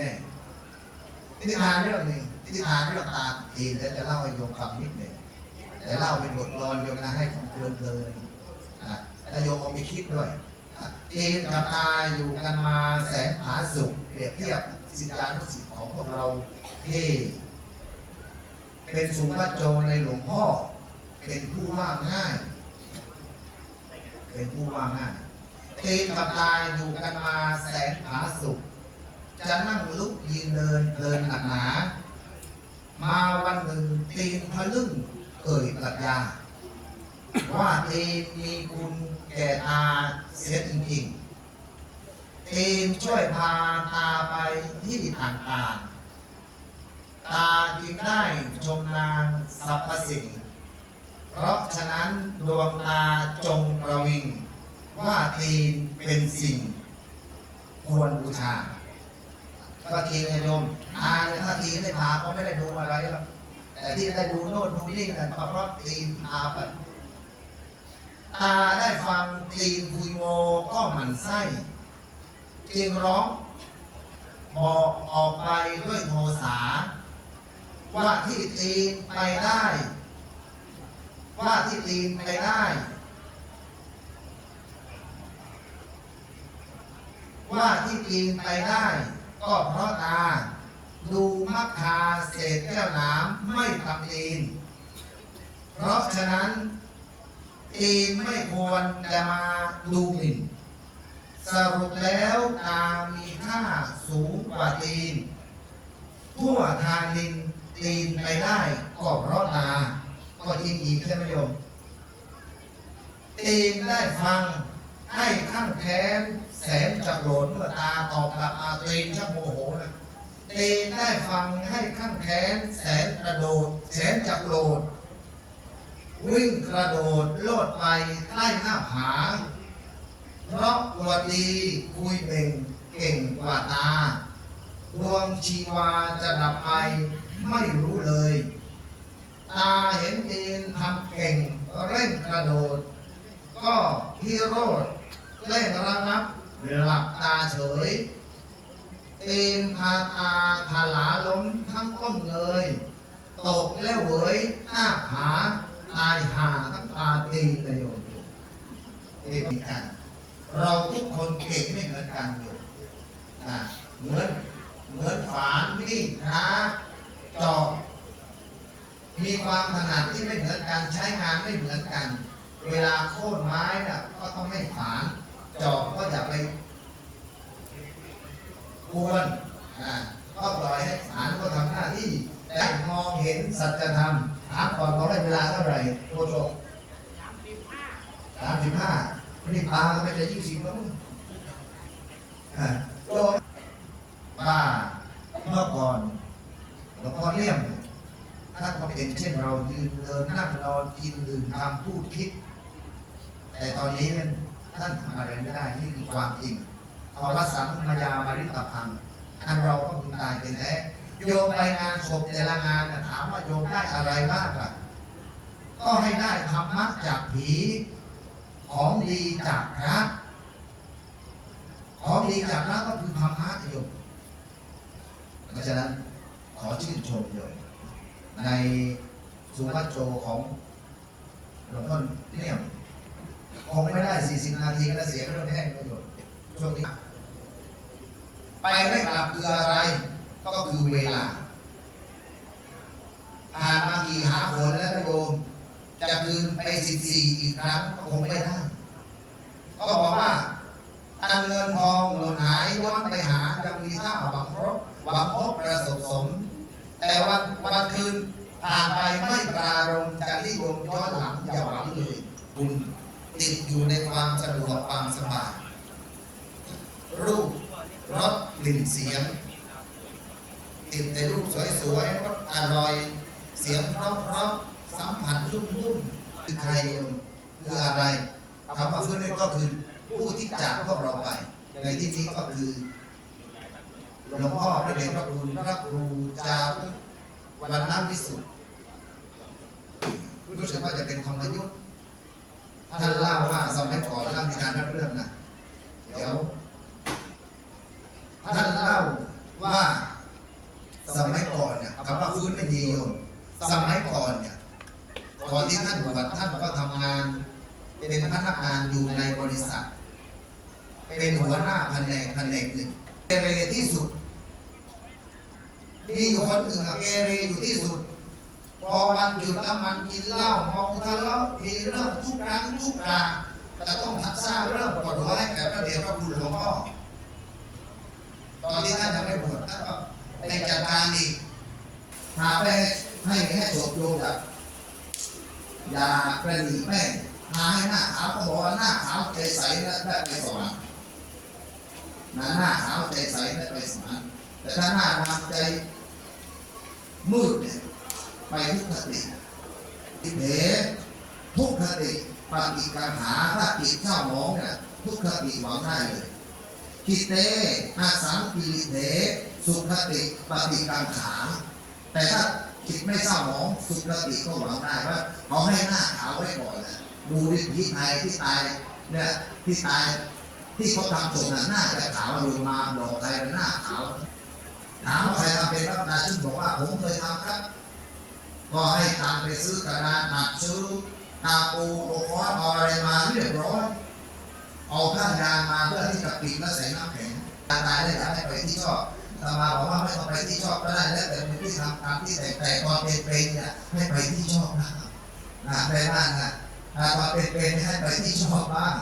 แน่นิทานเรื่องหนึ่งนิทานเรื่องตาทีนจะเล่าให้โยมฟังนิดหนึ่งแต่เล่าเป็นบทกลอนโยมนะให้ฟังเพลินๆอะแล้วโยมเอาไปคิดด้วยอะทีนกับตาอยู่กันมาแสนผาสุกเปรียบเทียบสิทธานุสิทธิ์ของพวกเราที่เป็นสุวัจโจในหลวงพ่อ เป็นผู้ว่าง่าย เป็นผู้ว่าง่ายทีนกับตาอยู่กันมาแสนผาสุก จะนั่งลุกยืนเดินเพลินหนักหนา มาวันหนึ่งตีนทะลึ่งเอ่ยปรัชญาว่าตีนมีคุณแก่ตาเสียจริงๆตีนช่วยพาตาไปที่ต่างๆ ตาจึงได้ชมนางสรรพสิ่ง เพราะฉะนั้นดวงตาจงประวิง ว่าตีนเป็นสิ่ง ควรบูชา ก็ทีไงโยมอาเนี่ยถ้าทีได้พาเขาไม่ได้ดูอะไรหรอกแต่ที่ได้ดูโน่นดูนี่นั่นเพราะทีพาไปตาได้ฟังทีมคุยโมก็หมั่นไส้จึงร้องบอกออกไปด้วยโทสาว่าที่ทีมไปได้ ว่าที่ทีมไปได้ ว่าที่ทีมไปได้ ก็เพราะตา ดูมักคาเศษแก้วน้ำไม่ทำเองเพราะฉะนั้นตีนไม่ควรจะมาดูหมิ่นสรุปแล้วตามีค่าสูงกว่าตีน ทั่วทางดินตีนไปได้ก็เพราะตาก็จริงอีกใช่ไหมโยมตีนได้ฟังให้ข้างแค้น แสนจะโกรธเมื่อตาตอบกับมาตีนชักโมโหนะตีนได้ฟังให้ข้างแค้นแสนกระโดด แสนจะโกรธวิ่งกระโดดโลดไปใกล้หน้าผาเพราะตัวดีคุยเบ่งเก่งกว่าตาดวงชีวาจะดับไปไม่รู้เลย ตาเห็นตีนทำเก่งเร่งกระโดด ก็พิโรธเล่นระงับหลับตา เฉยเตีนพาตาถลาล้มทั้งก้มเลย ตกแล้วเหวยหน้าผาตายหาทั้งตาตีประโยชน์เอมีกัน เราทุกคนเก่งไม่เหมือนกันอยู่นะเหมือนเหมือนฝานมีดนะจอบมีความถนัดที่ไม่เหมือนกันใช้งานไม่เหมือนกัน เวลาโค่นไม้น่ะก็ต้องไม่ฝานจอบก็อย่าไป กวนอ่าก็ปล่อยให้ฝานก็ทำหน้าที่แต่มองเห็นสัจธรรมถามก่อนเขาได้เวลาเท่าไหร่โคชกสามสิบห้านี่ปลาก็ไม่ใช่ยี่สิบแล้วมั้งอ่าโยมว่าเมื่อก่อนหลวงพ่อเลี่ยมท่านก็เป็นเช่นเรายืนเดินนั่งนอนกินดื่มทำพูดคิด แต่ตอนนี้ท่านทำอะไรไม่ได้นี่คือความจริง ภาวะสัมมายามาริตพังอันเราก็พึงตายเป็นแท้วโยมไปงานศพแต่ละงานน่ะถามว่าโยมได้อะไรบ้างล่ะก็ให้ได้ธรรมะจากผีของดีจากพระของดีจากพระก็คือธรรมะโยมเพราะฉะนั้นขอชื่นชมโยมในสุวัจโจของหลวงพ่อเนี่ยคงไม่ได้ 40 นาทีก็เสียเรื่องแห้งประโยชน์ช่วงนี้ ไปไม่กลับคืออะไร ก็คือเวลาผ่านมากี่หาฝนแล้วนะโยมจะคืนไป14อีกครั้งก็คงไม่ได้ก็บอกว่าตังเงินทองหล่นหายย้อนไปหายังมีท่าหวังพบหวังพบประสบสม แต่วันวันคืนผ่านไปไม่ปรารมจะนิยมย้อนหลังอย่าหวังเลยบุญติดอยู่ในความสะดวกความสบายรูป รสกลิ่นเสียง ติดในรูปสวยๆรสอร่อย เสียงเพราะๆสัมผัสนุ่มๆคือใครคืออะไรคำว่าเพื่อนี่ก็คือผู้ที่จากพวกเราไป ในที่นี้ก็คือหลวงพ่อพระเดชพระคุณพระครูจารุวันน้ำวิสุทธิ์รู้สึกว่าจะเป็นธรรมยุทธ์ท่านเล่าว่าสมัยก่อนเล่ามีการรับเรื่องนะเดี๋ยว ท่านเล่าว่าสมัยก่อนเนี่ยคำว่าฟื้นไม่ดีโยมสมัยก่อนเนี่ยก่อนที่ท่านบวชท่านก็ทำงาน เป็นพนักงานอยู่ในบริษัท เป็นหัวหน้าแผนกแผนกหนึ่งเกเรที่สุดมีอยู่คนหนึ่งอะเกเรอยู่ที่สุด พอวันหยุดแล้วมันกินเหล้าเมาทะเลาะมีเรื่องทุกครั้งทุกคราจะต้องทักสร้าเรื่องปวดหัวให้แก่พระเดชพระคุณหลวงพ่อ ตอนที่ท่านยังไม่บวชท่านก็ไปจัด การอีกหาไปให้ให้ศพโยมแบบอย่าประนีแม่งหาให้หน้าขาวก็บอกว่าหน้าขาวใจใสแล้วได้ไปสวรรค์น้าหน้าขาวใจใสได้ไปสวรรค์แต่ถ้าหน้าดำใจมืดเนี่ยไปทุกขติทิเถทุกขติปฏิกังหาถ้าจิตเศร้าหมองเนี่ยทุกขติหวังได้เลยกิเตอาสังกิริเต สุขติปฏิกังขาแต่ถ้าจิตไม่เศร้าหมองสุขติก็หวังได้ว่าเขาให้หน้าขาวไว้ก่อนนะดูที่ตายที่ตายเนี่ยที่ตายที่เขาทำศพน่ะหน้าจะขาวลงมาบอกใครหน้าขาวถามว่าใครทำเป็นรับนาซึ่งบอกว่าผมเคยทำครับ ก็ให้ตังค์ไปซื้อกระดาษหักซื้อตาปูโอคอสเอาอะไรมาเรียบร้อยเอาข้างยางมาเพื่อที่จะปิดและใส่น้ำแข็งตายได้อยากให้ไปที่ชอบ ตมาบอกว่าไม่ต้องไปที่ชอบก็ได้แล้วแต่เป็นที่ทำตามที่แต่แต่ตอนเป็นเป็นเนี่ยให้ไปที่ชอบนะครับนะได้บ้างนะอ่าตอนเป็นเป็นให้ไปที่ชอบบ้าง